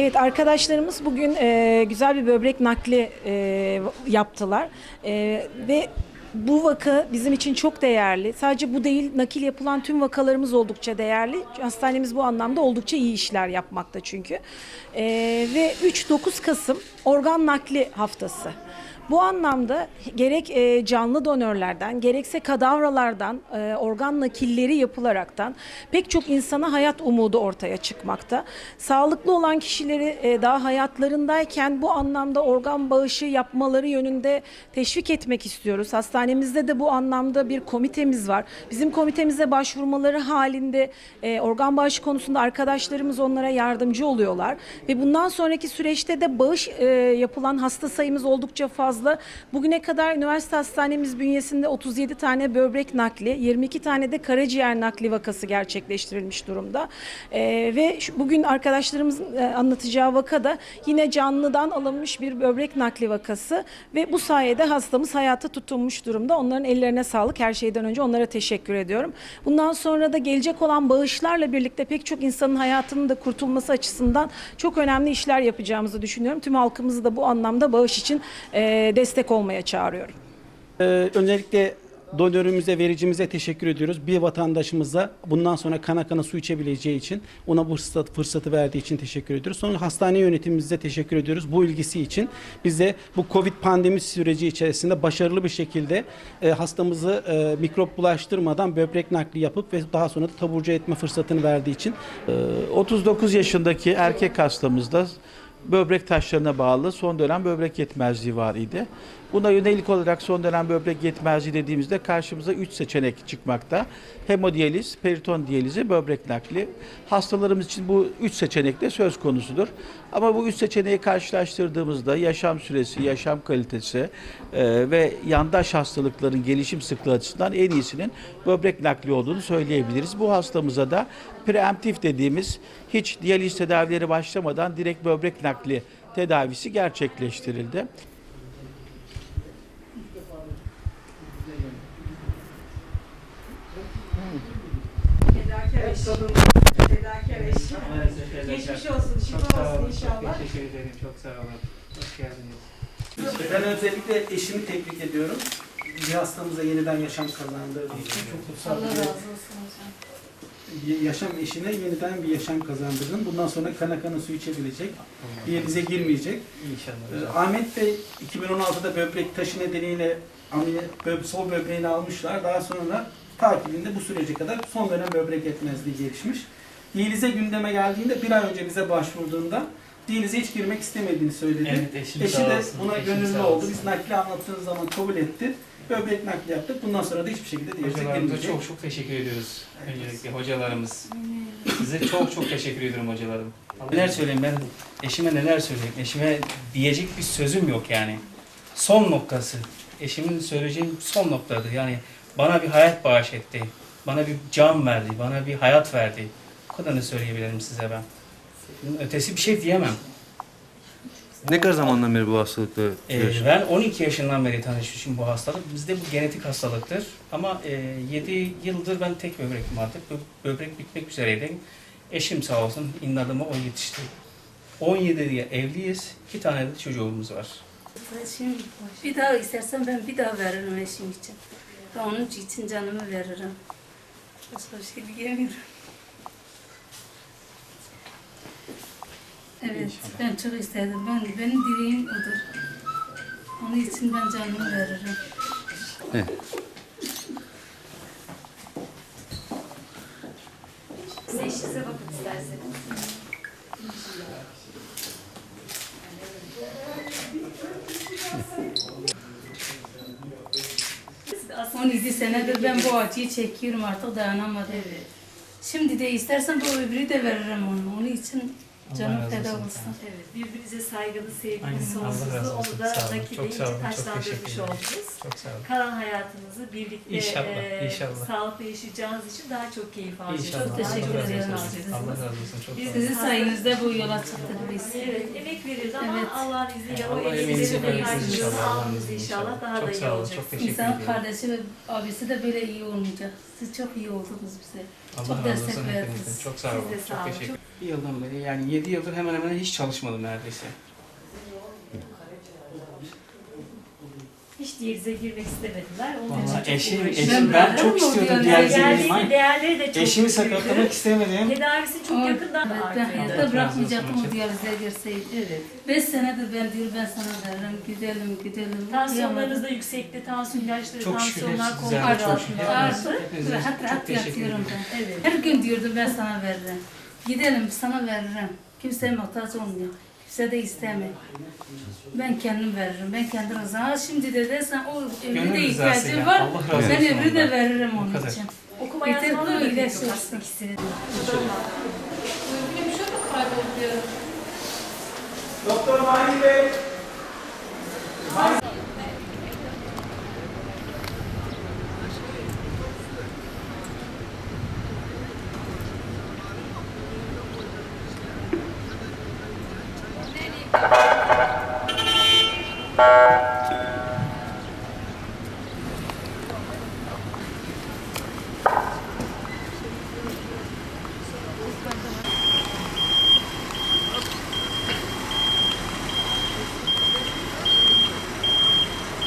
Evet arkadaşlarımız bugün e, güzel bir böbrek nakli e, yaptılar E, ve bu vaka bizim için çok değerli. Sadece bu değil nakil yapılan tüm vakalarımız oldukça değerli. Hastanemiz bu anlamda oldukça iyi işler yapmakta çünkü. E, ve 3-9 Kasım organ nakli haftası. Bu anlamda gerek e, canlı donörlerden gerekse kadavralardan e, organ nakilleri yapılaraktan pek çok insana hayat umudu ortaya çıkmakta. Sağlıklı olan kişileri e, daha hayatlarındayken bu anlamda organ bağışı yapmaları yönünde teşvik etmek istiyoruz. Hastanemizde de bu anlamda bir komitemiz var. Bizim komitemize başvurmaları halinde organ bağışı konusunda arkadaşlarımız onlara yardımcı oluyorlar ve bundan sonraki süreçte de bağış yapılan hasta sayımız oldukça fazla. Bugüne kadar üniversite hastanemiz bünyesinde 37 tane böbrek nakli, 22 tane de karaciğer nakli vakası gerçekleştirilmiş durumda. E, ve şu- bugün arkadaşlarımızın e, anlatacağı vaka da yine canlıdan alınmış bir böbrek nakli vakası ve bu sayede hastamız hayata tutunmuş durumda. Onların ellerine sağlık. Her şeyden önce onlara teşekkür ediyorum. Bundan sonra da gelecek olan bağışlarla birlikte pek çok insanın hayatının da kurtulması açısından çok önemli işler yapacağımızı düşünüyorum. Tüm halkımızı da bu anlamda bağış için e, destek olmaya çağırıyorum. Ee, öncelikle donörümüze, vericimize teşekkür ediyoruz. Bir vatandaşımıza bundan sonra kana kana su içebileceği için ona bu fırsat, fırsatı verdiği için teşekkür ediyoruz. Sonra hastane yönetimimize teşekkür ediyoruz bu ilgisi için. Bize bu Covid pandemi süreci içerisinde başarılı bir şekilde e, hastamızı e, mikrop bulaştırmadan böbrek nakli yapıp ve daha sonra da taburcu etme fırsatını verdiği için 39 yaşındaki erkek hastamızda böbrek taşlarına bağlı son dönem böbrek yetmezliği var idi. Buna yönelik olarak son dönem böbrek yetmezliği dediğimizde karşımıza 3 seçenek çıkmakta. Hemodiyaliz, periton diyalizi, böbrek nakli. Hastalarımız için bu 3 seçenek de söz konusudur. Ama bu 3 seçeneği karşılaştırdığımızda yaşam süresi, yaşam kalitesi e, ve yandaş hastalıkların gelişim sıklığı açısından en iyisinin böbrek nakli olduğunu söyleyebiliriz. Bu hastamıza da preemptif dediğimiz hiç diyaliz tedavileri başlamadan direkt böbrek nakli tedavisi gerçekleştirildi. Fedakar. Geçmiş olsun, şifa olsun inşallah. Teşekkür ederim. Çok sağ olun. Hoş geldiniz. Ben özellikle eşimi tebrik ediyorum. Bir hastamıza yeniden yaşam kazandırdığı için çok kutsal Allah razı olsun hocam. Yaşam eşine yeniden bir yaşam kazandırdın. Bundan sonra kana kana su içebilecek, diyalize girmeyecek. İnşallah. Ee, Ahmet Bey 2016'da böbrek taşı nedeniyle sol böbreğini almışlar. Daha sonra takibinde bu sürece kadar son dönem böbrek yetmezliği gelişmiş. Diyalize gündeme geldiğinde bir ay önce bize başvurduğunda diyalize hiç girmek istemediğini söyledi. Evet eşim Eşi de buna gönüllü oldu. Biz nakli anlattığımız zaman kabul etti. Böbrek nakli yaptık. Bundan sonra da hiçbir şekilde girmeyecek. çok çok teşekkür ediyoruz. Öncelikle hocalarımız. Size çok çok teşekkür ediyorum hocalarım. Neler söyleyeyim ben eşime neler söyleyeyim. Eşime diyecek bir sözüm yok yani. Son noktası. Eşimin söyleyeceğim son noktadır. Yani bana bir hayat bağışlattı. Bana bir can verdi. Bana bir hayat verdi. Bu kadarını söyleyebilirim size ben. Bunun ötesi bir şey diyemem. Ne kadar zamandan beri bu hastalıkla Ee, yaşıyorsun? ben 12 yaşından beri tanışmışım bu hastalık. Bizde bu genetik hastalıktır. Ama e, 7 yıldır ben tek böbrekim artık. Bö- Böbrek bitmek üzereydi. Eşim sağ olsun inadımı o yetişti. 17 diye evliyiz. İki tane de çocuğumuz var. Eşim, bir daha istersen ben bir daha veririm eşim için. Ben onun için canımı veririm. Başka bir şey diyemiyorum. Evet, ben çok istedim. Ben, benim dileğim odur. Onun için ben canımı veririm. Evet. Siz eşinize bakın isterseniz. Aslında 17 senedir ben bu acıyı çekiyorum artık dayanamadım. Şimdi de istersen bu öbürü de veririm onu. Onun için canım feda olsun. Evet, birbirinize razı sonsuzluğu. olsun. Onu da teşekkür taşlandırmış ederim. oldunuz. Çok sağ olun. Kalan hayatınızı birlikte İnşallah, eee, inşallah. sağlıklı yaşayacağınız için daha çok keyif. İnşallah. Çok teşekkür ederim. Allah razı olsun. Çok sağ olun. Sizin sayenizde bu yola çıktık biz. Evet, emek verildi ama Evet. Allah'ın izniyle o Allah emeklerin korusun karşılığını aldınız inşallah daha da iyi olacak. İnsan ederim. kardeşi ve abisi de böyle iyi olmayacak. Siz çok iyi oldunuz bize. Allah çok destek verdiniz. Çok sağ olun. De Çok olun. teşekkür Çok- Bir yıldan beri yani 7 yıldır hemen hemen hiç çalışmadım neredeyse. Hiç diyalize girmek istemediler. Onun için çok eşim, eşim ben çok istiyordum diyalize girmeyi. Değerleri, de çok Eşimi sakatlamak istemedim. Tedavisi çok yakından ben hayatta bırakmayacaktım o diyalize girseydi. Evet. Beş senedir ben diyor ben sana veririm, gidelim gidelim. Tansiyonlarınız da yüksekti. Tansiyon ilaçları, Çok şükür tansiyonlar hepsi kontrol düzeldi, çok şükür. altında Artık vardı. Hepinize rahat çok rahat teşekkür yatıyorum ben. Evet. Her gün diyordum ben sana veririm. Gidelim sana veririm. Kimseye muhtaç olmuyor. Kimse de istemiyor. Ben kendim veririm. Ben kendi rızam. Şimdi de dersen o ömrü de ihtiyacı var. Ben ömrü de veririm O onun için. Okuma Yeter yazma ki şey aslında ikisini. Doktor Mahir Bey.